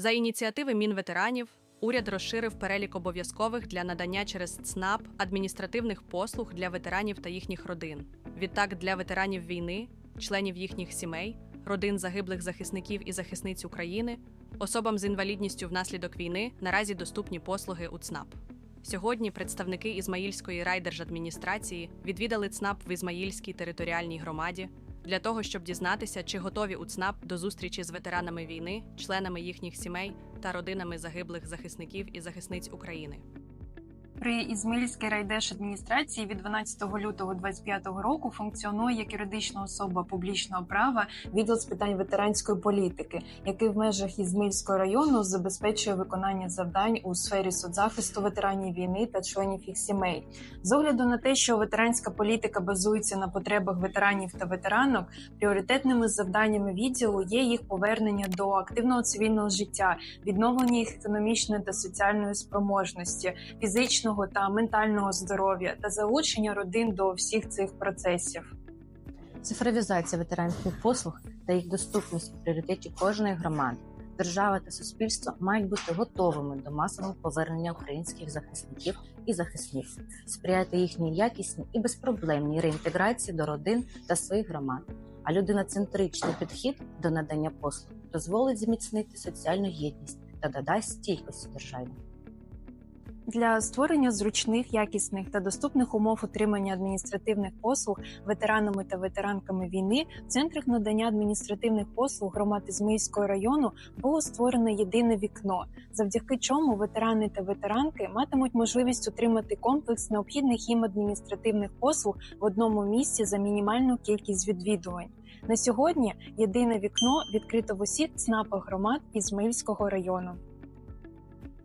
За ініціативи Мінветеранів уряд розширив перелік обов'язкових для надання через ЦНАП адміністративних послуг для ветеранів та їхніх родин. Відтак, для ветеранів війни, членів їхніх сімей, родин загиблих захисників і захисниць України, особам з інвалідністю внаслідок війни наразі доступні послуги у ЦНАП. Сьогодні представники Ізмаїльської райдержадміністрації відвідали ЦНАП в Ізмаїльській територіальній громаді для того, щоб дізнатися, чи готові у ЦНАП до зустрічі з ветеранами війни, членами їхніх сімей та родинами загиблих захисників і захисниць України. При Ізмаїльській райдержадміністрації від 12 лютого 2025 року функціонує як юридична особа публічного права відділ з питань ветеранської політики, який в межах Ізмаїльського району забезпечує виконання завдань у сфері соцзахисту ветеранів війни та членів їх сімей. З огляду на те, що ветеранська політика базується на потребах ветеранів та ветеранок, пріоритетними завданнями відділу є їх повернення до активного цивільного життя, відновлення їх економічної та соціальної спроможності, фізичного та ментального здоров'я та залучення родин до всіх цих процесів. Цифровізація ветеранських послуг та їх доступність у пріоритеті кожної громади. Держава та суспільство мають бути готовими до масового повернення українських захисників і захисниць, сприяти їхній якісній і безпроблемній реінтеграції до родин та своїх громад. А людиноцентричний підхід до надання послуг дозволить зміцнити соціальну єдність та додасть стійкості державі. Для створення зручних, якісних та доступних умов отримання адміністративних послуг ветеранами та ветеранками війни в центрах надання адміністративних послуг громад Ізмаїльського району було створено єдине вікно, завдяки чому ветерани та ветеранки матимуть можливість отримати комплекс необхідних їм адміністративних послуг в одному місці за мінімальну кількість відвідувань. На сьогодні єдине вікно відкрито в усіх ЦНАПах громад Ізмаїльського району.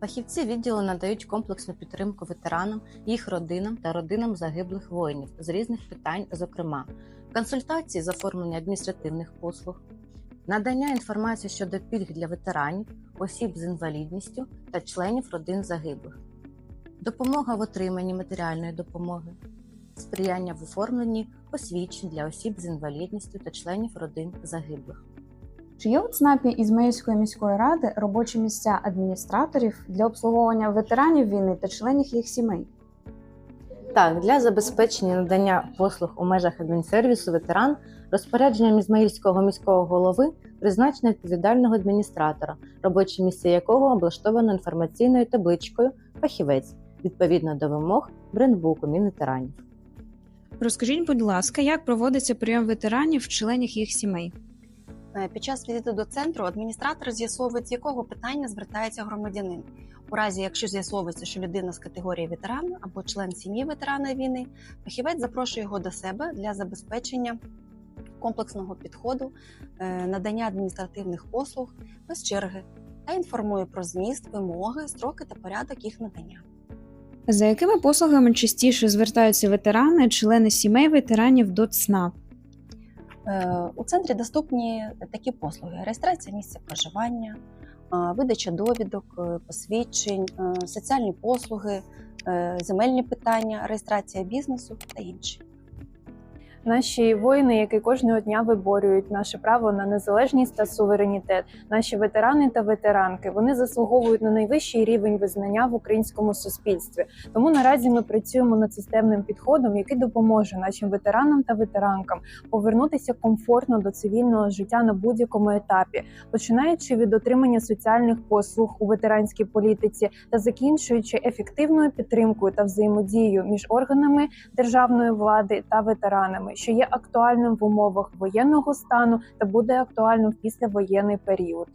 Фахівці відділу надають комплексну підтримку ветеранам, їх родинам та родинам загиблих воїнів з різних питань, зокрема консультації з оформлення адміністративних послуг, надання інформації щодо пільг для ветеранів, осіб з інвалідністю та членів родин загиблих, допомога в отриманні матеріальної допомоги, сприяння в оформленні посвідчень для осіб з інвалідністю та членів родин загиблих. Чи є у ЦНАПі Ізмаїльської міської ради робочі місця адміністраторів для обслуговування ветеранів війни та членів їх сімей? Так, для забезпечення надання послуг у межах адмінсервісу ветеран розпорядженням Ізмаїльського міського голови призначено відповідального адміністратора, робоче місце якого облаштовано інформаційною табличкою фахівець відповідно до вимог брендбуку Мінветеранів. Розкажіть, будь ласка, як проводиться прийом ветеранів в членів їх сімей? Е, Під час візиту до центру адміністратор з'ясовує, з якого питання звертається громадянин. У разі, якщо з'ясовується, що людина з категорії ветеран або член сім'ї ветерана війни, фахівець запрошує його до себе для забезпечення комплексного підходу, е, надання адміністративних послуг без черги та інформує про зміст, вимоги, строки та порядок їх надання. За якими послугами частіше звертаються ветерани, члени сімей ветеранів до ЦНАП? Е, У центрі доступні такі послуги: реєстрація місця проживання, видача довідок, е, посвідчень, е, соціальні послуги, земельні питання, реєстрація бізнесу та інші. Наші воїни, які кожного дня виборюють наше право на незалежність та суверенітет, наші ветерани та ветеранки, вони заслуговують на найвищий рівень визнання в українському суспільстві. Тому наразі ми працюємо над системним підходом, який допоможе нашим ветеранам та ветеранкам повернутися комфортно до цивільного життя на будь-якому етапі, починаючи від отримання соціальних послуг у ветеранській політиці та закінчуючи ефективною підтримкою та взаємодією між органами державної влади та ветеранами, що є актуальним в умовах воєнного стану та буде актуальним в післявоєнний період.